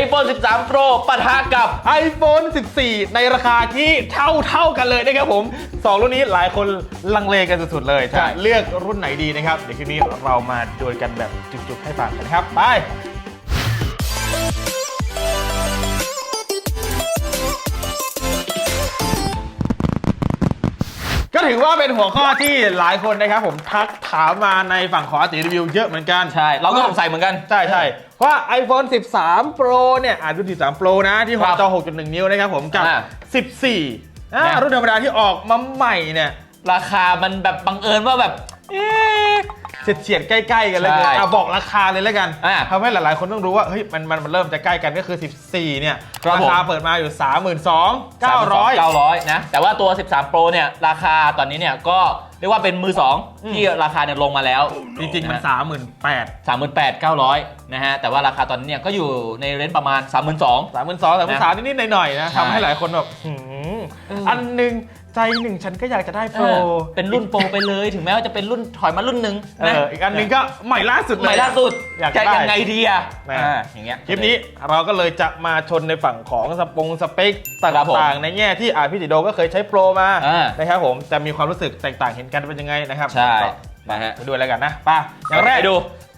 iPhone 13 Pro ปะทะกับ iPhone 14 ในราคาที่เท่าเท่ากันเลยนะครับผมสองรุ่นนี้หลายคนลังเลกันสุดๆเลยใช่จะเลือกรุ่นไหนดีนะครับ เดี๋ยวคลิปนี้เรามาดูกันแบบจุกๆให้ฟังกันครับ ไป ถือว่าเป็นหัวข้อที่หลายคนนะครับผมทักถามมาในฝั่งของอาติรีวิวเยอะเหมือนกัน ใช่ เราก็สงสัยเหมือนกัน ใช่ใช่เพราะว่า iPhone 13 Pro เนี่ยอาจรุ่น13 Pro นะ ที่หัวครับจอ 6.1 นิ้วนะครับผมกับอ่า14อ่านะรุ่นธรรมดาที่ออกมาใหม่เนี่ยราคามันแบบบังเอิญว่าแบบ เอ๊ะเฉียดเฉียดๆใกล้ๆกันเลยใช่เอาบอกราคาเลยแล้วกันอ่าทำให้หลายๆคนต้องรู้ว่าเฮ้ยมันมันมันเริ่มจะใกล้กันก็คือ 14 เนี่ยครับราผม คาเปิดมาอยู่ 32,900 900นะ แต่ว่าตัว 13 Pro เนี่ย ราคาตอนนี้เนี่ย ก็เรียกว่าเป็นมือ2ที่ราคาเนี่ยลงมาแล้วจริงๆ มันนะ38,000 38,900 นะฮะ แต่ว่าราคาตอนนี้เนี่ย ก็อยู่ในเรนจ์ประมาณ 32,000 32,000 33,000นิดๆหน่อยๆนะใช่ทำให้หลายคนแบบหืมเอออัอันหนึ่ง ใจหนึ่งฉันก็อยากจะได้โปรเป็นรุ่นโปรไปเลย ถึงแม้ว่าจะเป็นรุ่นถอยมารุ่นหนึ่งเอออีกอันหนึ่งก็ใหม่ล่าสุดเลย ใหม่ล่าสุดอยากจะได้ยังไงดีอะแม่อ่าอย่างเงี้ย คลิปนี้เราก็เลยจะมาชนในฝั่งของสปงสเปคตครับผม่างๆในแง่ที่อาพี่ติโดก็เคยใช้โปรมาอ่านะครับผมจะมีความรู้สึกแตกต่างเห็นกันเป็นยังไงนะครับใช่ก็นะฮะ ไปดูแล้วกันนะไป้าอย่างแรกไปดู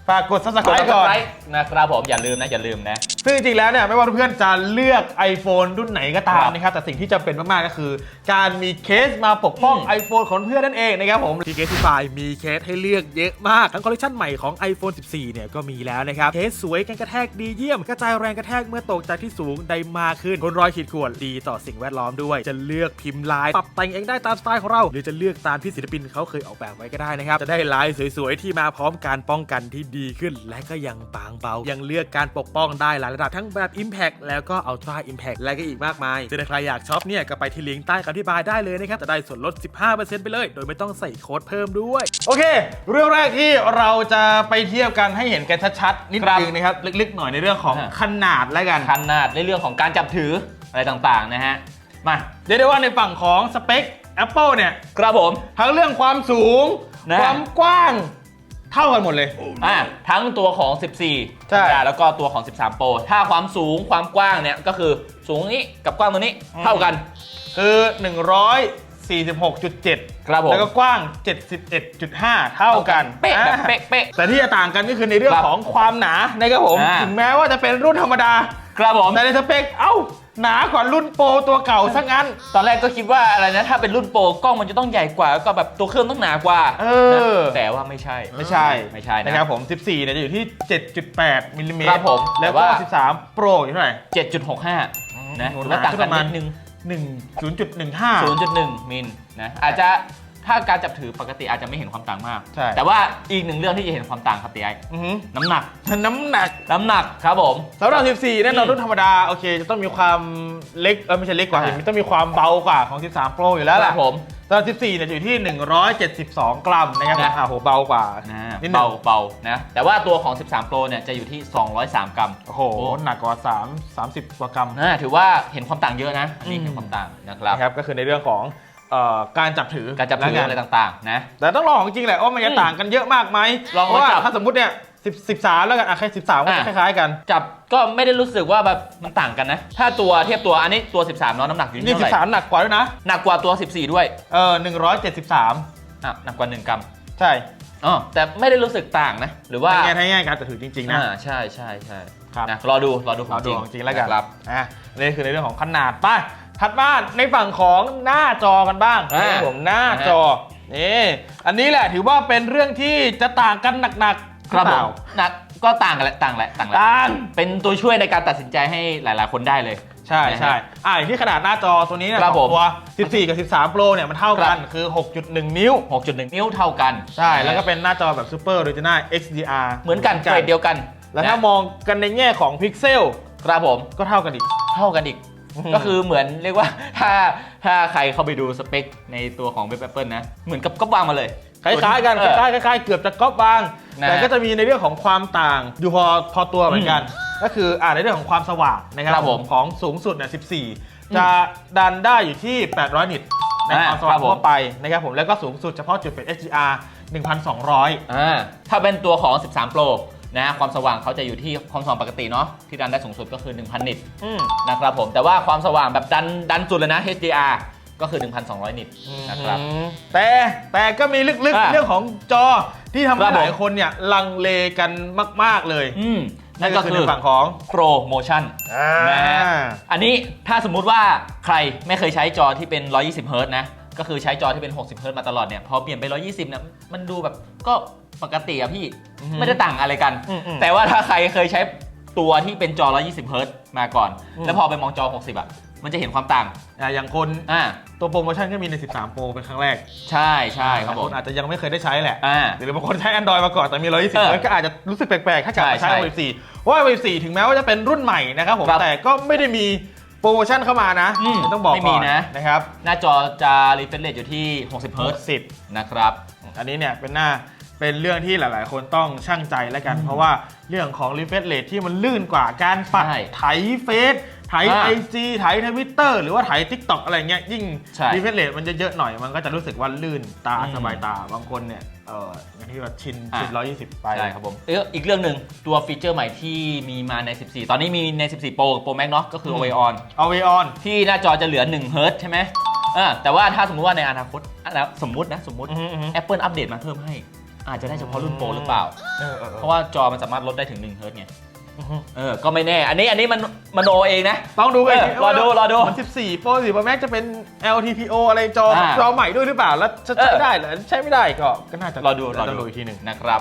ฝากกด กด subscribe ก่อน subscribe นะครับผมอย่าลืมนะอย่าลืมนะ ซึ่งจริงๆแล้วเนี่ยไม่ว่าเพื่อนๆจะเลือก iPhone รุ่นไหนก็ตามครับนะครับ แต่สิ่งที่จำเป็นมาก ๆ ก็คือ การมีเคสมาปกป้องอืม iPhone ของเพื่อนนั่นเองนะครับผมที่เคสที่ฟมีเคสให้เลือกเยอะมาก ทั้งคอลเลคชันใหม่ของ iPhone 14 เนี่ยก็มีแล้วนะครับ เคสสวยกันกระแทกดีเยี่ยม กระจายแรงกระแทกเมื่อตกจากที่สูงได้มากขึ้นทนรอยขีดข่วนดีต่อสิ่งแวดล้อมด้วย จะเลือกพิมพ์ลายปรับแต่งเองได้ตามสไตล์ของเรา หรือจะเลือกตามที่ศิลปินเขาเคยออกแบบไว้ก็ได้นะครับจะได้ลายสวยๆที่มาพร้อมการป้องกันที่ดีขึ้น และก็ยังบางเบา ยังเลือกการปกป้องได้หลายระดับทั้งแบบ Impact แล้วก็ Ultra Impact และก็อีกมากมายซึ่งถ้าใครอยากช็อปเนี่ยก็ไปที่ลิงก์ใต้คำอธิบายได้เลยนะครับจะได้ส่วนลด 15%ไปเลย โดยไม่ต้องใส่โค้ดเพิ่มด้วย โอเค เรื่องแรกที่เราจะไปเทียบกันให้เห็นกันชัดๆนิดครับนึงนะครับลึกๆหน่อยในเรื่องของอ่าขนาดแล้วกันขนาดในเรื่องของการจับถืออะไรต่างๆนะฮะมาเรียกได้ว่าในฝั่งของสเปค Apple เนี่ยครับผมทั้งเรื่องความสูง นะ ความกว้าง เท่ากันหมดเลย อ่าทั้งตัวของ 14ใช่ ธรรมดาแล้วก็ตัวของ 13 Pro ถ้าความสูงความกว้างเนี่ยก็คือสูงนี้กับกว้างตัวนี้เท่ากัน คือ 146.7ครับผม แล้วก็กว้าง 71.5 เท่ากันเป๊ะแบบอ่าเป๊ะเป๊ะ แต่ที่จะต่างกันก็คือในเรื่องครับของความหนานะครับผม อ่า ถึงแม้ว่าจะเป็นรุ่นธรรมดา ครับผม แต่ในสเปค เอ้า หนากว่ารุ่นโปรตัวเก่าซะงั้น ตอนแรกก็คิดว่าอะไรนะ ถ้าเป็นรุ่นโปรกล้องมันจะต้องใหญ่กว่าแล้วก็แบบตัวเครื่องต้องหนากว่าเออ นะแต่ว่าไม่ใช่ ไม่ใช่ไม่ใช่นะ นะครับผม 14เนี่ยจะอยู่ที่ 7.8มิลลิเมตรครับผมแล้วแต่ก็ ว่า 13 Pro อยู่เท่าไหร่ 7.65 นะโอ้ถืโหอว่าต่างกันประมาณนิดนึง 1 0.15 0.1 มิลนะอาจจะ ถ้าการจับถือปกติอาจจะไม่เห็นความต่างมาก ใช่ แต่ว่าอีกหนึ่งเรื่องที่จะเห็นความต่างครับตีไอ้อือหือน้ำหนัก น้ำหนักน้ำหนักครับผม สำหรับ 14แน่นอนอืมรุ่นธรรมดาโอเคจะต้องมีความเล็กเออไม่ใใช่เล็กกว่าอ่าเห็นต้องมีความเบากว่าของ 13 Pro อยู่แล้วคแหรัละบผม สำหรับ14เนี่ยอยู่ที่ 172 กรัมนะครับนะ อ่าโหเบากว่า นะนิดนึเบาง เบานะ แต่ว่าตัวของ 13 Pro เนี่ยจะอยู่ที่ 203 กรัม โอ้โหหนักกว่า 3 30 กว่ากรัมนะถือว่าเห็นความต่างเยอะนะ อันนี้อืมเห็นความต่างนะครับนะครับก็คือในเรื่องของเอ่อ การจับถือการจับถือแล้วอะไรต่างๆนะแต่ต้องลองของจริงแหละว่ามันจะอืมต่างกันเยอะมากไหมลองเพราะว่ามาจับถ้าสมมติเนี่ย10 13แล้วกันอะแค่13ก็อะคล้ายๆกัน จับก็ไม่ได้รู้สึกว่าแบบมันต่างกันนะ ถ้าตัวเทียบตัวอันนี้ตัว 13เนาะน้ำหนักอยู่ที่นี่เท่าไหร่13หนักกว่าด้วยนะ หนักกว่าตัว 14 ด้วย เออ173อะหนักกว่า 1 กรัม ใช่อ๋อแต่ไม่ได้รู้สึกต่างนะ หรือว่าในแง่ในแง่การจับถือจริงๆนะอ่าใช่ใช่ใช่ครับนะรอดูรอดูขอเรางจดูริงของจริงแล้วกันครับอะนี่คือในเรื่องของขนาดไป้า ถัดมาในฝั่งของหน้าจอกันบ้างอ่านะครับผมหน้าจอนี่อันนี้แหละถือว่าเป็นเรื่องที่จะต่างกันหนักๆครับหผอเปมล่านะก็ต่างกันแหละต่างแหละต่างแหละ ต่าง เป็นตัวช่วยในการตัดสินใจให้หลาย ๆ คนได้เลย ใช่ใช่อ่าอย่างที่ขนาดหน้าจอตัวนี้เนี่ยครับของตัวผม14 กับ 13 Pro เนี่ยมันเท่ากัน ครับ คือ 6.1 นิ้ว 6.1 นิ้วเท่ากันใช่ แล้วก็เป็นหน้าจอแบบ Super Retina XDR เหมือนกันเกรดเดียวกันแล้วถ้านะมองกันในแง่ของพิกเซล ครับผมก็เท่ากันอีก เท่ากันอีกอืม ก็คือเหมือนเรียกว่าถ้าถ้าใครเข้าไปดูสเปคในตัวของเว็บแอปเปิลนะ เหมือนกับก็วางมาเลย คล้ายๆกันเอคอล้ายๆคล้ายๆเกือบจะก๊อปบาง นะแต่ก็จะมีในเรื่องของความต่างอยู่พอพอตัวเหมือนกัน ก็คืออ่าในเรื่องของความสว่างนะครับครับผมของสูงสุดเนี่ย14 จะดันได้อยู่ที่ 800 นิตในอ่าความสว่างครับผม ทั่วไปนะครับผมแล้วก็สูงสุดเฉพาะจุดเป็น HDR 1,200 อ่าถ้าเป็นตัวของ 13 Pro นะความสว่างเขาจะอยู่ที่ความสว่างปกติเนาะที่ดันได้สูงสุดก็คือ 1,000 นิตอืม นะครับผม แต่ว่าความสว่างแบบดันดันสุดเลยนะ HDR ก็คือ 1,200 นิตนะครับแต่แต่ก็มีลึกอะๆ เรื่องของจอที่ทำครัให้บผม หลายคนเนี่ยลังเลกันมาก ๆเลยอืมนั่นก็คือ ในฝั่งของ Pro Motion นะฮะ อันนี้ถ้าสมมุติว่าใครไม่เคยใช้จอที่เป็น 120 เฮิร์ตซ์นะ ก็คือใช้จอที่เป็น 60 เฮิร์ตซ์มาตลอดเนี่ย พอเปลี่ยนไป 120 เนี่ย มันดูแบบก็ ปกติอะพี่อือฮึไม่ได้ต่างอะไรกัน อืมอืมแต่ว่าถ้าใครเคยใช้ตัวที่เป็นจอ 120 เฮิร์ตซ์มาก่อน อืม แล้วพอไปมองจอ 60อะมันจะเห็นความต่างอะอย่างคนอ่าตัวโปรโมชั่นก็มีใน 13 โปรเป็นครั้งแรกใช่ใช่ครับหลายผคมนอาจจะยังไม่เคยได้ใช้แหละ อ่า หรือบางคนใช้ Android มาก่อนแต่มี 120เออเฮิร์ตซ์ก็อาจจะรู้สึกแปลกๆ ถ้ากลับมาใช่ใช้ใช่ Wave 4เพราะว่า Wave 4ถึงแม้ว่าจะเป็นรุ่นใหม่นะครับผมครับแต่ก็ไม่ได้มีโปรโมชั่นเข้ามานะอืมต้องบอกไม่มีก่อนนะนะครับหน้าจอจะ refresh rate อยู่ที่ 60 เฮิร์ตซ์สิบนะครับ อันนี้เนี่ยเป็นหน้า เป็นเรื่องที่หลายๆ คนต้องช่างใจแล้วกัน เพราะว่าเรื่องของ refresh rate ที่มันลื่นกว่าการปัดใช่ไถเฟซไถอ่าไอจีไถทวิตเตอร์หรือว่าไถทิกตอกอะไรเงี้ยยิ่งใช่ refresh rate มันจะเยอะหน่อยมันก็จะรู้สึกว่าลื่นตาอืม สบายตาบางคนเนี่ยเอออย่างที่ว่าชินอะชินร้อยยี่สิบไป ใช่ครับผมเอ้ยอีกเรื่องหนึ่งตัวฟีเจอร์ใหม่ที่มีมาใน 14 ตอนนี้มีใน 14 Pro Pro Max เนาะก็คือ Always On เอาไวออน ที่หน้าจอจะเหลือ1เฮิร์ตใช่ไหมอ่าแต่ว่าถ้าสมมุติว่าในอนาคตอะแล้วสมมุตินะสมมุติ Apple อัปเดตมาเพิ่มให้ อาจจะได้เฉพาะรุ่นโปรหรือเปล่าเพราะว่าจอมันสามารถลดได้ถึง1เฮิร์ตไง เออ ก็ไม่แน่ อันนี้อันนี้มันมโนเองนะ ต้องดูกันเออรอดูรอดูมัน14 Pro 10 Pro Max จะเป็น LTPO อะไรจออ่าจอใหม่ด้วยหรือเปล่า แล้วจะเออใช้ได้เหรอใช้ไม่ได้ก็ก็น่าจะรอดูรอต้องดูดูอีกทีหนึ่ง นะครับ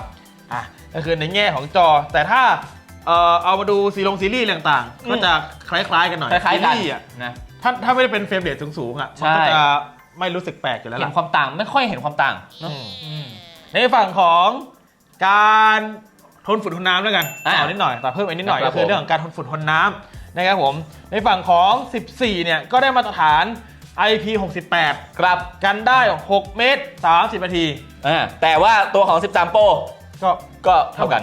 อะก็คือในแง่ของจอแต่ถ้าเอ่อเอามาดูซีลงซีรีส์ต่างๆอืมก็จะคล้ายๆกันหน่อยคล้ายๆกันซีรีส์อะนะ ถ้าถ้าไม่ได้เป็นเฟรมเรทสูงๆอะใช่มันก็จะไม่รู้สึกแปลกอยู่แล้วเห็ล่ะนความต่างไม่ค่อยเห็นความต่างเนอะอืม อืม ในฝั่งของการทนฝุ่นทนน้ำแล้วกันอะต่อนิดหน่อยแต่เพิ่มอีกนิดหน่อย ครัก็บคือผม เรื่องของการทนฝุ่นทนน้ำนะครับผม ในฝั่งของ 14 เนี่ย ก็ได้มาตรฐาน IP68 ครับกันได้ 6 เมตร 30 นาที อ่าแต่ว่าตัวของ 13 Pro ก็ก็เท่ากัน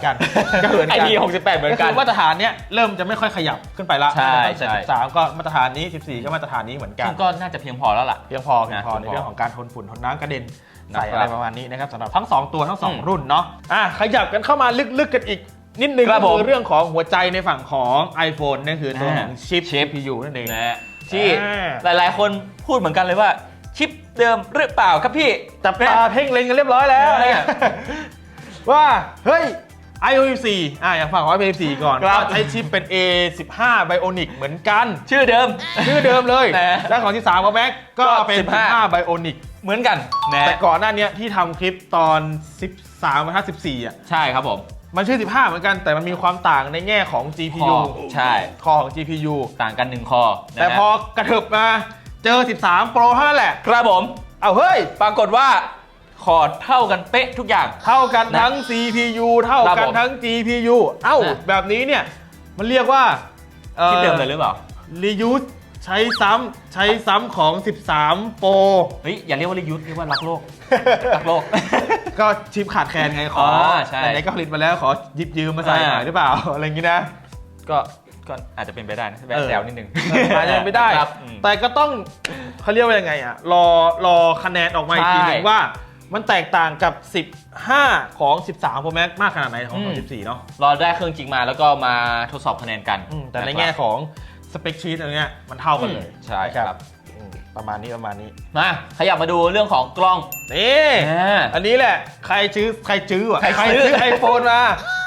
ก็เหมือนกันไอพี68เหมือนก็กัคืนอมาตรฐานเนี้ยเริ่มจะไม่ค่อยขยับขึ้นไปละใช่ตั้งแต่ใช่ 13 ก็มาตรฐานนี้ 14 ก็มาตรฐานนี้เหมือนกัน ซึ่งก็น่าจะเพียงพอแล้วล่ะ เพียงพอเพียงพอนะในเพียงพอ เรื่องของการทนฝุ่นทนน้ำกระเด็นนะครับ ใส่อะไรประมาณนี้นะครับสำหรับทั้ง 2 ตัวทั้งอืม2รุ่นเนาะอะขยับกันเข้ามาลึกๆกันอีกนิดนึงครัก็บผมคือเรื่องของหัวใจในฝั่งของ iPhone นั่นคือตัวอ่าของชิปชิป CPU นั่นเองนะฮะที่อ่าหลายๆ คนพูดเหมือนกันเลยว่าชิปเดิมหรือเปล่าครับพี่จับตาเพ่งเล็งกันเรียบร้อยแล้วเนี่ยว่าเฮ้ย iOS 4อะอย่างฝั่งของ iOS 4ก่อนครับก็ใช้ชิปเป็น A15 Bionic เหมือนกัน ชื่อเดิม ชื่อเดิมเลยนะและของที่3ของ Mac ก็ก็เป็น15 15 Bionic เหมือนกันนะแต่ก่อนหน้าเนี้ยที่ทำคลิปตอน 13มา14อะใช่ครับผมมันชื่อ 15 เหมือนกัน แต่มันมีความต่างในแง่ของค GPU อใช่ คอของ GPU ต่างกันหนึ่งคอนะฮะแต่พอกระเถิบมา เจอ 13 Pro เท่านั้นแหละ ครับผม เอาเฮ้ย ปรากฏว่า คอเท่ากันเป๊ะทุกอย่าง เท่ากันทั้ง CPU เท่าครับกันผมทั้ง GPU เอ้าอะแบบนี้เนี่ย มันเรียกว่าอ่อชิปเดิมเลยหรือเปล่า reuse ใช้ซ้ำใช้ซ้ำของ 13 Pro เฮ้ย อย่าเรียกว่ารียุทธ์เรียกว่ารักโลก รักโลก ก็ชิปขาดแคลนไงขออ่าใช่ไหนๆก็ผลิตมาแล้วขอหยิบยืมมาใส่หน่อยอ่า หรือเปล่า อะไรอย่างงี้นะ ก็ก็อาจจะเป็นไปได้นะแบเออแซวนิดนึงอาจจะไม่ได้ ครับอืม แต่ก็ต้องเขาเรียกว่ายังไงอะ รอรอคะแนนออกมาอีกทีหนึงใช่ว่า มันแตกต่างกับ 15 ของ 13 Pro Max มากขนาดไหนของ อืม 14 เนาะรอได้เครื่องจริงมาแล้วก็มาทดสอบคะแนนกันอืมแต่ในนะครับแง่ของสเปคชีตอะไรเงี้ยมันเท่ากันเลยอืมใช่ครับ อืมประมาณนี้ประมาณนี้มาขยับมาดูเรื่องของกล้องนี่ อ่า อันนี้แหละ ใครซื้อใครซื้อวะใครซื้อซื้อ ไอโฟนมา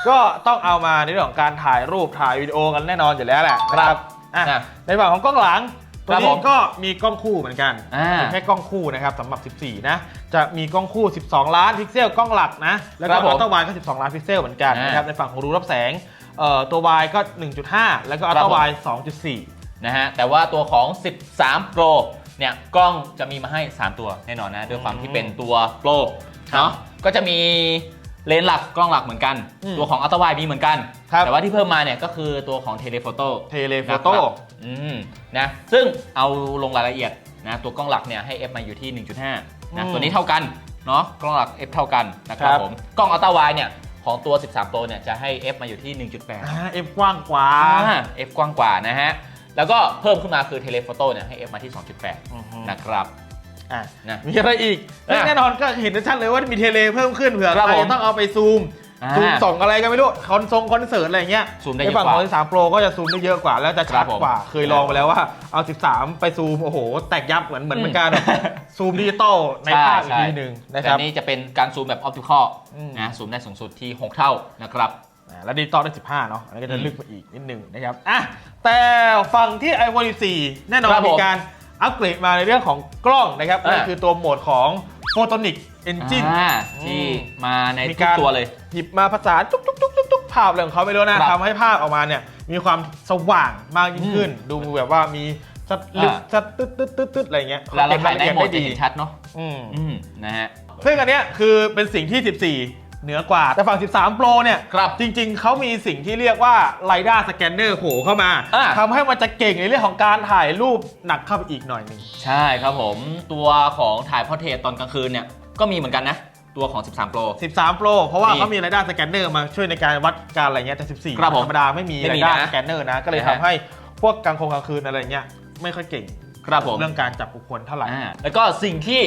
ก็ต้องเอามาในเรื่องของการถ่ายรูปถ่ายวิดีโอกันแน่นอนอยู่แล้วแหละครับอะอะในฝั่งของกล้องหลัง ตัวครับผนี้มก็มีกล้องคู่เหมือนกันอ่าเป็นแค่กล้องคู่นะครับสำหรับ 14 นะ จะมีกล้องคู่ 12 ล้านพิกเซลกล้องหลักนะ แล้วคก็รับผมอัลตร้าไวด์ก็ 12 ล้านพิกเซลเหมือนกันอ่านนะครับในฝั่งของรูรับแสงเอ่อตัว Y ก็ 1.5 แล้วก็อัลครัตบร้าผมไวด์2.4 นะฮะ แต่ว่าตัวของ 13 Pro เนี่ยกล้องจะมีมาให้ 3 ตัวแน่นอนนะ ด้วยความที่เป็นตัว Pro เนาะก็จะมี เลนส์หลักกล้องหลักเหมือนกัน อืมตัวของอัลตร้าไวมีเหมือนกัน ครับ แต่ว่าที่เพิ่มมาเนี่ยก็คือตัวของเทเลโฟโต้ เทเลโฟโต้อืมนะซึ่งเอาลงรายละเอียดนะตัวกล้องหลักเนี่ยให้ f มาอยู่ที่ 1.5นะอืมตัวนี้เท่ากันเนาะกล้องหลัก f เท่ากันนะครับครับ ผมกล้องอัลตร้าไวเนี่ยของตัว 13 Pro เนี่ยจะให้ f มาอยู่ที่ 1.8อ่าเอฟกว้างกว่าอ่า f กว้างกว่านะฮะ แล้วก็เพิ่มขึ้นมาคือเทเลโฟโต้เนี่ยให้ f มาที่ 2.8นะครับ อะนะ มีอะไรอีกอะแน่นอนก็เห็นชัดเลยว่ามีเทเลเพิ่มขึ้นเผื่อครับใครผมต้องเอาไปซูมอ่าซูมส่องอะไรกันไม่รู้คอนทรงคอนเสิร์ตอะไรเงี้ยซูมได้ในเยอะฝั่งกว่าของ13 Pro ก็จะซูมได้เยอะกว่า แล้วจะคชัรัดบผมกว่าเคยลองไปแล้วว่าเอา 13 ไปซูม โอ้โห แตกยับเหมือนเหมือนอืมเหมือนกันแบบซูมดิจิตอลในภาพอีกใช่ ทีหนึ่งนะคแต่รับ นี่จะเป็นการซูมแบบออปติคอลอืม นะซูมได้สูงสุดที่ 6 เท่านะครับ อ่าแล้วดิจิตอลได้ 15 เนาะอันนี้ก็จะอืมลึกไปอีกนิดนึงนะครับอะแต่ฝั่งที่ iPhone 14 แน่นอนครับผมมีการ อัปเกรดมาในเรื่องของกล้องนะครับอ่านั่ นั่นคือตัวโหมดของ Photonic Engine อ่าอืมที่มาในมีทุกการ ตัวเลย หยิบมาภาษานตุ๊กตุ๊กตุ๊กตุ๊กตุ๊กภาพอะไรของเขาไม่รู้นะครับทำให้ภาพออกมาเนี่ยมีความสว่างมากยิ่งขึ้น ดูแบบว่ามีสัดลึกอ่า สัดตึ๊ดตึ๊ดตึ๊ดตึ๊ดอะไรเงี้ยแล้วเราถ่ายได้หมดเก็จะบรละเอียเห็นชัดเนาะอืมอืมนะฮะ ซึ่งอันเนี้ยคือเป็นสิ่งที่ 14 เหนือกว่า แต่ฝั่ง 13 Pro เนี่ยครับจริง ๆ เขามีสิ่งที่เรียกว่า LiDAR Scanner โผล่เข้ามาอ่า ทำให้มันจะเก่งในเรื่องของการถ่ายรูปหนักเข้าไปอีกหน่อยหนึ่งใช่ครับผมตัวของถ่ายพอร์เทรตตอนกลางคืนเนี่ยก็มีเหมือนกันนะ ตัวของ 13 Pro 13 Pro เพราะว่ามีเขามี LiDAR Scanner มาช่วยในการวัดการอะไรเงี้ยแต่ 14 ครับผมธรรมดาไม่มี ไม่มี LiDAR นะ Scanner นะ ก็เลยนะทำฮะให้พวกกลางคงกลางคืนอะไรเงี้ยไม่ค่อยเก่ง ครับผม เรื่องการจับบุคคลเท่าไหร่ อ่าแล้วก็สิ่งที่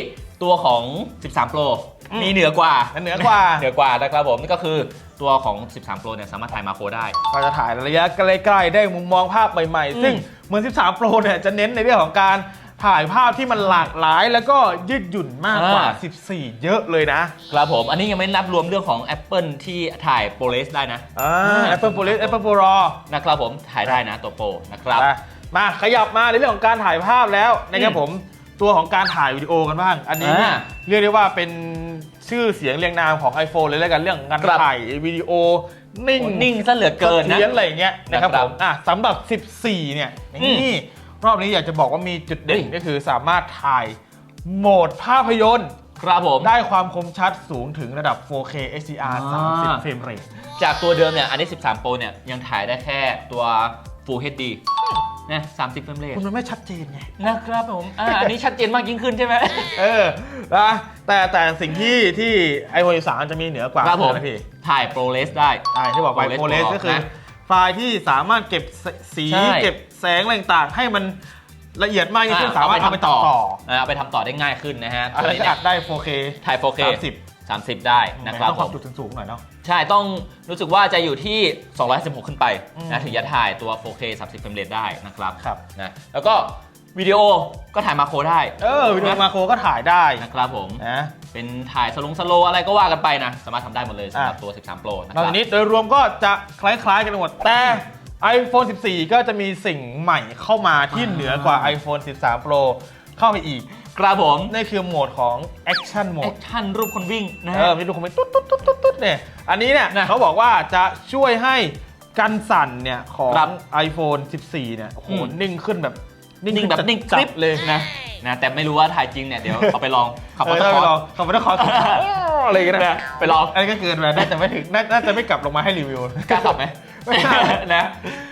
ตัวของ 13 Pro อืมมีเหนือกว่าเหนือกว่า เหนือกว่านะครับผมนี่ก็คือตัวของ 13 Pro เนี่ยสามารถถ่ายมาโครได้ ก็จะถ่ายระยะใกล้ๆได้มุมมองภาพใหม่อืม ๆ ซึ่งเหมือน 13 Pro เนี่ยจะเน้นในเรื่องของการถ่ายภาพที่มันหลากหลายแล้วก็ยืดหยุ่นมากกว่า14 เยอะเลยนะครับผม อันนี้ยังไม่นับรวมเรื่องของ Apple ที่ถ่าย ProRes ได้นะ อ่า Apple ProRes Apple ProRAW นะครับผมถ่ายได้นะตัวโปรนะครับมา มาขยับมาในเรื่องของการถ่ายภาพแล้วนะครับอืมผมตัวของการถ่ายวิดีโอกันบ้าง อันนี้เนี่ยอ่าเรียกได้ว่าเป็นชื่อเสียงเรียงนามของ iPhone เลยแล้วกันเรื่องงานครับถ่ายวิดีโอ นิ่งนิ่งซะเหลือเกินนะเลี้ยนอะไรอย่างเงี้ยนะครับนะครัผบมอะสำหรับ 14 เนี่ยอืมนี่รอบนี้อยากจะบอกว่ามีจุดเด่นเฮ้ยก็คือสามารถถ่ายโหมดภาพยนตร์ครับผมได้ความคมชัดสูงถึงระดับ 4K HDR อ่า30 เฟรมเรทจากตัวเดิมเนี่ยอันนี้ 13 Pro เนี่ยยังถ่ายได้แค่ตัว Full HD นะ30เฟรมเรทคุณมันไม่ชัดเจนไงนะครับผมอ่าอันนี้ชัดเจนมากยิ่งขึ้นใช่ไหม เออนะแต่แต่สิ่งที่ที่ iPhone 13 จะมีเหนือกว่าครับผม นะพี่ถ่าย ProRes ได้ อ่าที่บอกไป ProRes โ r เลส Pro ก็คือ นะไฟล์ที่สามารถเก็บสีใช่ เก็บแสงอะไรต่างๆให้มันละเอียดมากยิ่งขึ้นสามารถเอาไปตัดต่ออ่าเอาไปทำต่อได้ง่ายขึ้นนะฮะอะไรตัวนี้ก็เนี่อัยดได้ 4K ถ่าย 4K 30 30 ได้นะครับต้องผความมจุสูงๆหน่อยเนาะ ใช่ ต้องรู้สึกว่าจะอยู่ที่216ขึ้นไปอืมนะถึงจะถ่ายตัว 4K 30เฟรมเรทได้นะครับครับ นะแล้วก็วิดีโอก็ถ่ายมาโครได้เออวิดีโอมาโครก็ถ่ายได้นะครับผม นะ เป็นถ่ายสลงสโลอะไรก็ว่ากันไปนะ สามารถทำได้หมดเลยสำหรับอะ ตัว 13 Pro นะนคอกรัจาบกนี้โดยรวมก็จะคล้ายๆกันหมดแต่ iPhone 14 ก็จะมีสิ่งใหม่เข้ามาที่เหนือกว่า iPhone 13 Pro เข้าไปอีก ครับผมนั่นคือโหมดของ Action แอ Mode คชั่นรูปคนวิ่งนะเอฮะ อมีลูกคอมเมนต์ตุ๊ดตุ๊ดตุ๊ดตุ๊ดตุ๊ดเนี่ยอันนี้เนี่ยนะเขาบอกว่าจะช่วยให้กันสั่นเนี่ยของ ครับ iPhone 14 เนี่ยโอ้โหอืมนิ่งขึ้นแบบนิ่งขึ้แบบนิ่งจักริบเลยนะ นะแต่ไม่รู้ว่าถ่ายจริงเนี่ยเดี๋ยวเอาไปลองขับเอรอถได้ตะไปคลอองขับไปนครอะไรอย่างเงี้ยนะนะไปลองอันนี้ก็เกินไปน่าจะไม่ถึงน่าน่าจะไม่กลับลงมาให้รีวิวกล้าขับไหมไม่กล้านะ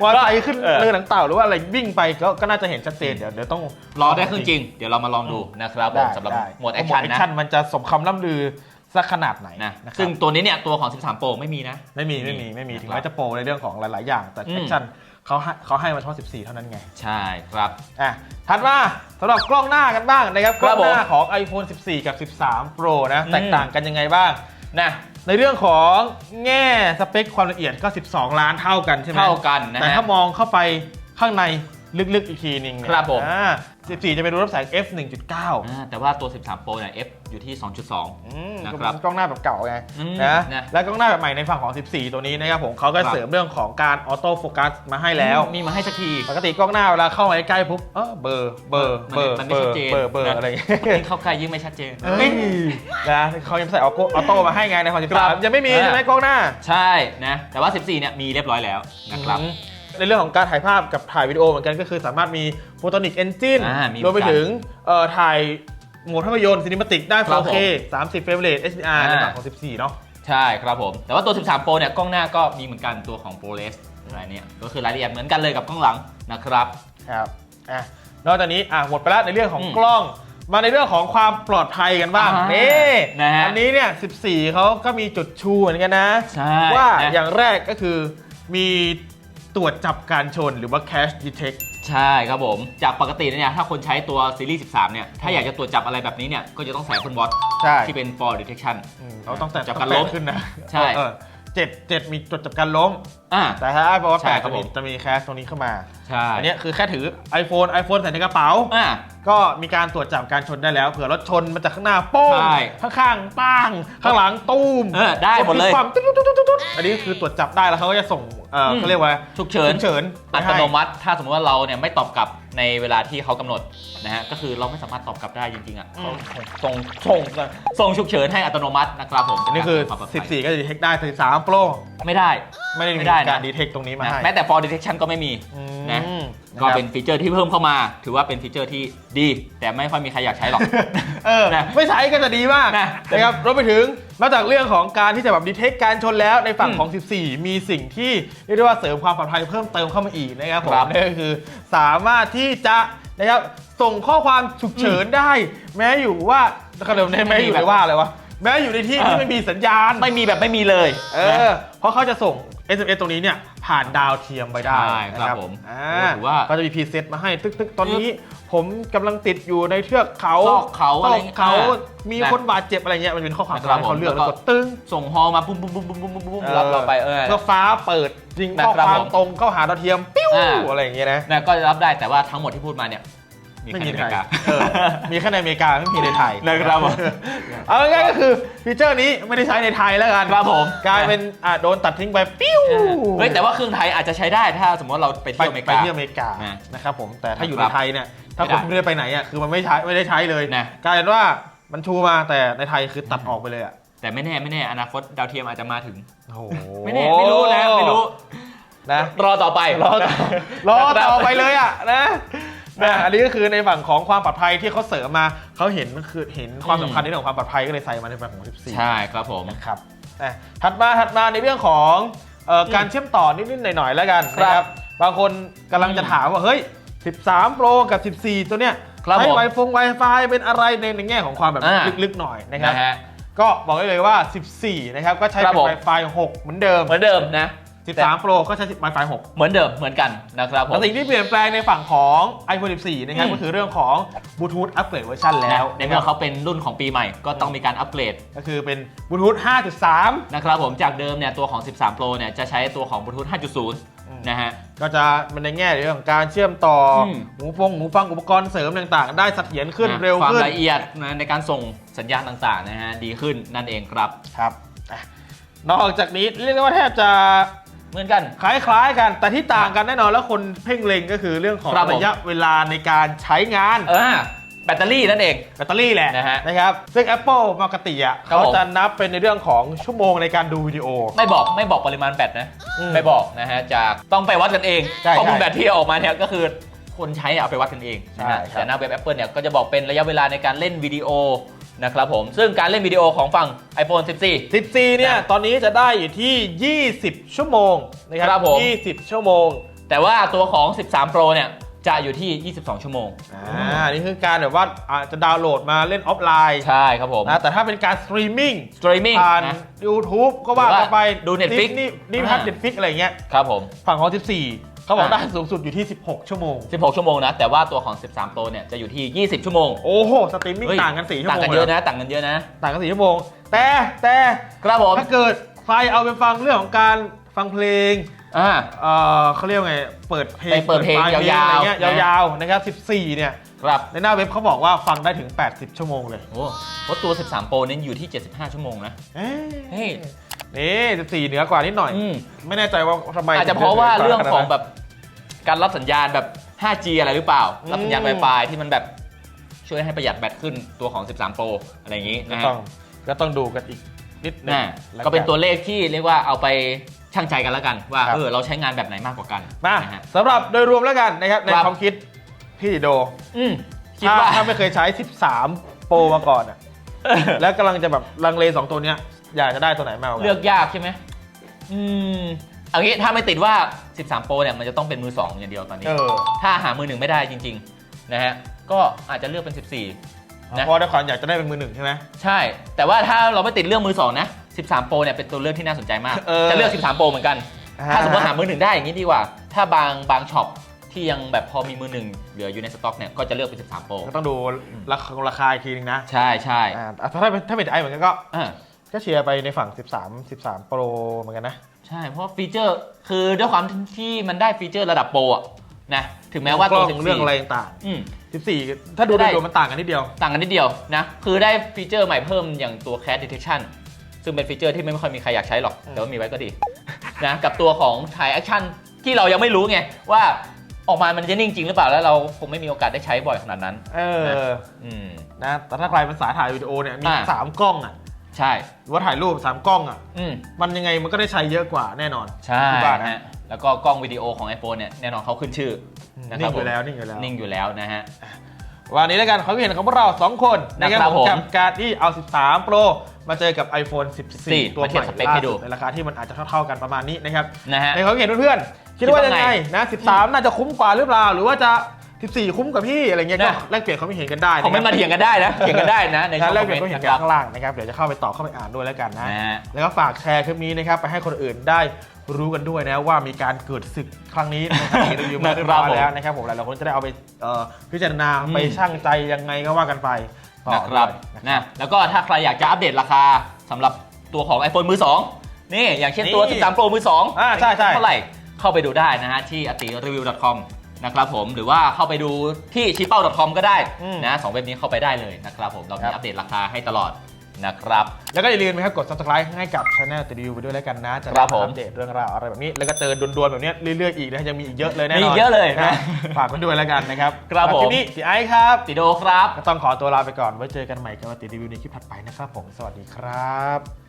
ว่าไอ้ขึ้นเออเรือหนังเต่าหรือว่าอะไรวิ่งไปก็ก็น่าจะเห็นชัดเจนเดี๋ยวเดี๋ยวต้องรอได้ขึ้นจริง เดี๋ยวเรามาลองดูนะครับผได้มสำหรับได้โหมดแอคชั่นโหมนะแอคชั่นมันจะสมคำล่ำลือสักขนาดไหนนะนะครับซึ่งตัวนี้เนี่ยตัวของ 13 Pro ไม่มีนะ ไม่มีไม่มีไม่มีนะครับถึงแม้จะโปรในเรื่องของหลาย ๆ อย่างแต่อืมแอคชั่น เขาให้เขาให้มาเฉพาะ14 เท่านั้นไง ใช่ครับ อะ ถัดมาสำหรับกล้องหน้ากันบ้างนะครับคกล้รัอบงหน้าผมของ iPhone 14 กับ 13 Pro นะ อืม แตกต่างกันยังไงบ้างนะในเรื่องของแง่สเปคความละเอียดก็ 12 ล้านเท่ากันใช่ไหมเท่ากันนะแต่ฮะ ถ้ามองเข้าไปข้างในลึกๆอีกทีหนึงเนี่ยครับผม อ่า 14 จะเป็นรูรับแสง f 1.9 อ่าแต่ว่าตัว 13 Pro เนี่ย F อยู่ที่ 2.2 อืมนะครับกล้องหน้าแบบเก่าไงอืมนะนะ แล้วกล้องหน้าแบบใหม่ในฝั่งของ 14 ตัวนี้นะครับผมเขาก็ครับเสริมเรื่องของการออโต้โฟกัสมาให้แล้ว มีมาให้สักที ปกติกล้องหน้าเวลาเข้ามาใกล้ๆปุ๊บเออเบอร์เบอร์มันเบอร์มันไม่เบอชัดร์เจนเบอร์เบอร์นะอะไรอย่างเงี้ยยิ่งเข้าใกล้ยิ่งไม่ชัดเจนเอ้ยนะเขายังใส่ออโต้ออโต้มาให้ไงในของครับ13ยังไม่มีอ่าใช่ไหมกล้องหน้า ใช่นะ แต่ว่า 14 เนี่ย มีเรียบร้อยแล้วนะครับ อืม ในเรื่องของการถ่ายภาพกับถ่ายวิดีโอเหมือนกันก็คือสามารถมี Photonic Engine อ่ามีรวมไปเหมือนกันถึงเอ่อถ่ายโหมดภาพยนตร์ซินิมาติกได้ ครับ 4K 30เฟรมเรท HDR ในฝั่งของ14เนาะ ใช่ครับผม แต่ว่าตัว 13 Pro เนี่ยกล้องหน้าก็มีเหมือนกันตัวของ ProRes อะไรเนี่ยก็คือรายละเอียดเหมือนกันเลยกับกล้องหลังนะครับ ครับอะนอกจากนี้อะหมดไปแล้วในเรื่องของอืมกล้อง มาในเรื่องของความปลอดภัยกันบ้างอ่านี่นะฮะอันนี้เนี่ย 14 เขาก็มีจุดชูเหมือนกันนะ ใช่ว่านะ อย่างแรกก็คือมี ตรวจจับการชนหรือว่า cache detect ใช่ครับผม จากปกติเนี่ยถ้าคนใช้ตัวซีรีส์ 13 เนี่ย ถ้าอยากจะตรวจจับอะไรแบบนี้เนี่ย ก็จะต้องใส่ Apple Watch ใช่ ที่เป็น fall detection อืมเขาต้องแต่จับต้กัอนงแต่ลบขึ้นนะใช่ เออ7 7มีจุดจับการล้มอ่า แต่ถ้า iPad ใช่8ครัจะบผมีมจะมีแคสตรงนี้เข้ามา ใช่อันเนี้ยคือแค่ถือ iPhone iPhone ใส่ในกระเป๋า อ่า ก็มีการตรวจจับการชนได้แล้ว เผื่อรถชนมาจากข้างหน้าโป้งใช่ ข้างๆป้าง ข้างหลังตุ้มเออได้หมดเลย ความตุ๊ดตุ๊ดตุ๊ดตุ๊ดอันนี้คือตรวจจับได้แล้วเขาก็จะส่งเอออืมเขาเรียกว่าฉุกเฉิน ฉุกเฉินอัตโนมัติ ถ้าสมมติว่าเราเนี่ยไม่ตอบกลับในเวลาที่เขากำหนดนะฮะ ก็คือเราไม่สามารถตอบกลับได้จริงๆอะเขาส่งส่งส่งฉุกเฉินให้อัตโนมัตินะครับผมอันนี้คือความปลดภัย14 ก็จะดีเทคได้ 13 Pro ไม่ได้ ไม่ได้มีไม่ได้นะ การดีเทคตรงนี้มานะให้แม้แต่ fall detection ก็ไม่มีอืมนะะก็ครับเป็นฟีเจอร์ที่เพิ่มเข้ามา ถือว่าเป็นฟีเจอร์ที่ดี แต่ไม่ค่อยมีใครอยากใช้หรอก เออนะไม่ใช้ก็จะดีมากนะนะครับรวมไปถึงนอกจากเรื่องของการที่จะแบบดีเทคการชนแล้วในฝั่งอืมของ 14 มีสิ่งที่เรียกได้ว่าเสริมความปลอดภัยเพิ่มเติมเข้ามาอีกนะครับผมครับนั่นก็คือสามารถที่จะนะครับส่งข้อความฉุกเฉินได้ แม้อยู่ว่าเขาเรียกว่าแม้อยู่ในว่าอะไรวะ แม้อยู่ในที่ที่ไม่มีสัญญาณ ไม่มีแบบไม่มีเลยเออ เพราะเขาจะส่ง SMS ตรงนี้เนี่ยผ่านดาวเทียมไปได้ใช่ครับนะผมอ่าโอ้ถือว่าก็จะมีพรีเซตมาให้ตึกๆ ตอนนี้ ผมกำลังติดอยู่ในเทือกเขาซอกเขาซอะไรอกเงี้ยเขาอ่ามีนะคนบาดเจ็บอะไรเงี้ยมันเป็นข้อความนะครับให้เขาเลือกผมแล้วแล้วก็กดตึ้งส่งฮอลมาปุ้มปุ้มปุ้มปุ้มปุ้มปุ้มรับเราไปเออเมื่อฟ้าเปิดยิงนะข้อครับความผมตรงเข้าหาดาวเทียมปิ้วอ่าอะไรอย่างเงี้ยนะนะก็รับได้แต่ว่าทั้งหมดที่พูดมาเนี่ย ไม่มีแค่ในในไทอเมริกายเออมีแค่ในอเมริกาไม่มีในไทยนะครับผมเอาง่ายๆก็คือฟีเจอร์นี้ไม่ได้ใช้ในไทยแล้วกันครับผมกลายเป็นอะโดนตัดทิ้งไปปิ้วเฮ้ยแต่ว่าเครื่องไทยอาจจะใช้ได้ถ้าสมมติว่าเราไปไปเที่ยวอเมริไปกา ที่อเมริกานะนะครับผมแต่ถ้าอยู่คในรับไทยเนี่ยถ้าไม่คุณได้ไม่ได้ไปไหนอะคือมันไม่ใช้ไม่ได้ใช้เลยนะ กลายเป็นว่ามันชูมาแต่ในไทยคือตัดออกไปเลยอะแต่ไม่แน่ไม่แน่อนาคตดาวเทียมอาจจะมาถึง โอ้โหไม่แน่ไม่รู้นะไม่รู้นะรอต่อไปรอต่อรอต่อไปเลยอะนะ นะอันนี้ก็คือในฝั่งของความปลอดภัยที่เขาเสริมมาเขาเห็นคือเห็นความสำคัญในเรื่องของความปลอดภัยก็เลยใส่มาในฝั่งของ 14 ใช่ครับผม นะครับอะถัดมาถัดมาในเรื่องของเอ่ออมการเชื่อมต่อนิดๆหน่อยๆแล้วกันครับนะครับ บางคนกำลังจะอืมถามว่า เฮ้ย 13 Pro กับ 14 ตัวเนี้ยครับใช้ ผมไวฟง Wi-Fi เป็นอะไรในในแง่ของความแบบอ่า ลึกๆหน่อยนะครับ นะฮะ ก็บอกได้เลยว่า 14 นะครับ ก็ใช้ครับเป็น ผม Wi-Fi 6 เหมือนเดิม เหมือนเดิมนะ 13 Pro ก็ใช้ Wi-Fi 6 เหมือนเดิมเหมือนกันนะครับผมแต่สิ่งที่เปลี่ยนแปลงในฝั่งของ iPhone 14 นะครับอืมก็คือเรื่องของบลูทูธอัปเกรดเวอร์ชันแล้วนะในเมื่อเขาเป็นรุ่นของปีใหม่ ก็ต้องมีการอัปเกรด ก็คือเป็นบลูทูธ5.3 นะครับผม จากเดิมเนี่ยตัวของ 13 Pro เนี่ยจะใช้ตัวของ Bluetooth 5.0 นะฮะ ก็จะมันในแง่เรื่องของการเชื่อมต่ออมหูฟงหูฟังอุปกรณ์เสริมต่างๆ ได้เสถียรขึ้นนะเร็วความขึ้นละเอียดนะในการส่งสัญญาณต่างๆนะฮะดีขึ้นนั่นเองครับ ครับอะนอกจากนี้เรียกได้ว่าแทบจะ เหมือนกัน คล้ายๆกัน แต่ที่ต่างกันแน่นอนแล้วคนเพ่งเล็งก็คือเรื่องของครับผม ระยะเวลาในการใช้งาน เออแบตเตอรี่นั่นเอง แบตเตอรี่แหละนะฮะนะครับ ซึ่ง Apple ปกติอะครับเขาผม จะนับเป็นในเรื่องของชั่วโมงในการดูวิดีโอ ไม่บอกไม่บอกปริมาณแบตนะ อืมไม่บอกนะฮะจากต้องไปวัดกันเองใช่ข้อมูลใช่แบตที่ออกมาเนี่ยก็คือคนใช้เอาไปวัดกันเองนะฮะใช่ครับแต่หน้าเว็บ Apple เนี่ยก็จะบอกเป็นระยะเวลาในการเล่นวิดีโอ นะครับผม ซึ่งการเล่นวิดีโอของฝั่ง iPhone 14 14 เนี่ยนะตอนนี้จะได้อยู่ที่ 20 ชั่วโมงนะคครัรับผม 20 ชั่วโมง แต่ว่าตัวของ 13 Pro เนี่ย จะอยู่ที่ 22 ชั่วโมง อ่า นี่คือการแบบว่าอาจจะดาวน์โหลดมาเล่นออฟไลน์ใช่ครับผม นะ แต่ถ้าเป็นการสตรีมมิ่งสตรีมมิ่งผ่าน นะ YouTube ก็ว่ากันไปดู Netflix นี่นี่พัดอ่า เน็ตฟิกอะไรเงี้ย ครับผม ฝั่งของ 14 เขาบอกอ่าได้สูงสุดอยู่ที่ 16 ชั่วโมง 16 ชั่วโมงนะ แต่ว่าตัวของ 13 Pro เนี่ยจะอยู่ที่ 20 ชั่วโมง โอ้โห สตรีมมิ่งเฮ้ยต่างกัน4ชั่วต่างโมงกันเยอะนะ ต่างกันเยอะนะ ต่างกัน4ชั่วโมง แต่แต่ครับผมถ้าเกิดใครเอาไปฟังเรื่องของการฟังเพลงอ่าเอ่อเขาเรียกว่าไง เปิดเพลงไปเปิดเพลงไฟล์ยาวๆอะไรเงี้ยนะยาวๆ นะครับ 14 เนี่ยครับในหน้าเว็บเขาบอกว่าฟังได้ถึง 80 ชั่วโมงเลย โอ้เพราะตัว 13 Pro เนี่ยอยู่ที่ 75 ชั่วโมงนะเอ๊ะเฮ้ย นี่14 เหนือกว่านิดหน่อย อืม ไม่แน่ใจว่าทำไมอาจจะเพราะว่าถึเรื่องหนืกของขนาดนั้นแบบการรับสัญญาณแบบ 5G อะไรหรือเปล่าอืมรับสัญญาณ Wi-Fi ที่มันแบบช่วยให้ประหยัดแบตขึ้นตัวของ 13 Pro อะไรอย่างนี้ก็นะต้ฮะองก็ต้องดูกันอีกนิดนึงน่ะแล้ก็เป็นตัวเลขที่เรียกว่าเอาไปช่างใจกันแล้วกัน ว่าครับ เออเราใช้งานแบบไหนมากกว่ากันมานะฮะ สำหรับโดยรวมแล้วกันนะครับในครับ ความคิดพี่โดอืมคิดถ้าว่า ถ้าไม่เคยใช้ 13 โปรมาก่อนอะแล้วกำลังจะแบบลังเลสองตัวเนี้ย อยากจะได้ตัวไหนมากกว่าเลือกยากใช่ไหมอืมเอางี้ถ้าไม่ติดว่า 13 Pro เนี่ยมันจะต้องเป็นมือ2อย่างเดียวตอนนี้ เออถ้าหามือหนึ่งไม่ได้จริงๆนะฮะ ก็อาจจะเลือกเป็น 14 นะ เพราะด้วยความอยากจะได้เป็นมือหนึ่งใช่ไหม ใช่ แต่ว่าถ้าเราไม่ติดเรื่องมือ2นะ 13 Pro เนี่ยเป็นตัวเลือกที่น่าสนใจมาก เออ จะเลือก 13 Pro เหมือนกัน ถ้าสมมติหามือหนึ่งได้อย่างนี้ดีกว่า ถ้าบางบางช็อปที่ยังแบบพอมีมือหนึ่งเหลืออยู่ในสต็อกเนี่ยก็จะเลือกเป็น 13 Pro ก็ต้องดูราคาราคาอีกทีนึงนะใช่ใช่อ่าถ้าเป็นถ้าเป็นไอเหมือนกันก็ อ่า ก็เชียร์ไปในฝั่ง 13 13 Pro เหมือนกันนะ ใช่ เพราะฟีเจอร์คือด้วยความที่มันได้ฟีเจอร์ระดับโปรอะนะถึงแม้ว่าตัวกล้องเรื่องอะไรต่างอืมๆ14 ถ้าดูจะได้ โดยรวมมันต่างกันนิดเดียว ต่างกันนิดเดียวนะ คือได้ฟีเจอร์ใหม่เพิ่มอย่างตัว Cat Detection ซึ่งเป็นฟีเจอร์ที่ไม่ค่อยมีใครอยากใช้หรอก อืม แต่ว่ามีไว้ก็ดี นะ กับตัวของถ่ายแอคชั่นที่เรายังไม่รู้ไง ว่าออกมามันจะนิ่งจริงหรือเปล่าแล้วเราคงไม่มีโอกาสได้ใช้บ่อยขนาดนั้น เออ อืม นะ แต่ถ้าใครเป็นสายถ่ายวิดีโอเนี่ย มี อ่าสามกล้องอะ ใช่หรือว่าถ่ายรูปสามกล้องอะ อืมมันยังไงมันก็ได้ใช้เยอะกว่าแน่นอนใช่คิดว่านะฮะ แล้วก็กล้องวิดีโอของ iPhone เนี่ยแน่นอนเขาขึ้นชื่อนะคนิ่รับงอยู่ผมแล้วนิ่งอยู่แล้ว นิ่งอยู่แล้วนะฮะ วันนี้แล้วกันเขาเห็นของพวกเรา 2 คนนะคนะครัรับบผมผมกับการที่เอา 13 Pro มาเจอกับ iPhone 14 ตัวมาใหเทียบม่สเปคให้ดูล่าสุในราคาที่มันอาจจะเท่าๆกันประมาณนี้นะครับนะฮะ ในเขามเห็นเพื่อนๆคิดว่าคิดว่ายังไงไงนะ 13 น่าจะคุ้มกว่าหรือเปล่า หรือว่าจะ 14 คุ้มกว่าพี่อะไรเงี้ยก็นะ แลกเปลี่ยนความคิดเห็นกันได้คอมเมนต์มาเถียงกันได้นะเถียงกันได้นะในช่นะองแลคกอมเปลี่ยนเมความนคิดต์เห็นนะกันครับข้างล่างนะครับเดี๋ยวจะเข้าไปตอบเข้าไปอ่านด้วยแล้วกันนะ นะฮะ แล้วก็ฝากแชร์คลิปนี้นะครับไปให้คนอื่นได้รู้กันด้วยนะว่ามีการเกิดศึกครั้งนี้นะครับที่รีวิวมาเรียบร้อยแล้วนะครับผมหลายๆคนจะได้เอาไปเอ่อพิจารณาอืม ไปช่างใจยังไงก็ว่ากันไปต่อนะครับด้วยนะแล้วก็ถ้าใครอยากจะอัปเดตราคาสำหรับตัวของ iPhone มือ 2 นี่อย่างเช่นตัว นี่13 Pro มือ2อ่าใช่ใช่ เท่าไหร่เข้าไปดูได้นะฮะที่ a t i r e v i e w c o m นะครับผมหรือว่าเข้าไปดูที่ c h i p a l c o m ก็ได้อืม นะสองเว็บนี้เข้าไปได้เลยนะครับผมเราครัมีบอัปเดตราคาให้ตลอดนะครับ แล้วก็อย่าลืมนะครับกด subscribe ให้กับช anel ติดรีวิวไปด้วยแล้วกันนะ จะคได้รับผมอัปเดตเรื่องราวอะไรแบบนี้ แล้วก็เจอดวนๆแบบนี้เรื่อยๆอีกนะยังมีอีกเยอะเลยแน่นอนมีอีกเยอะเลยนะฝากไว้ด้วยแล้วกันนะครับครับสำหผมคลิปนี้พี่ไอซ์ครับติโดครับ ก็ต้องขอตัวลาไปก่อนไว้เจอกันใหม่กับติดรีวิวในคลิปถัดไปนะครับผมสวัสดีครับ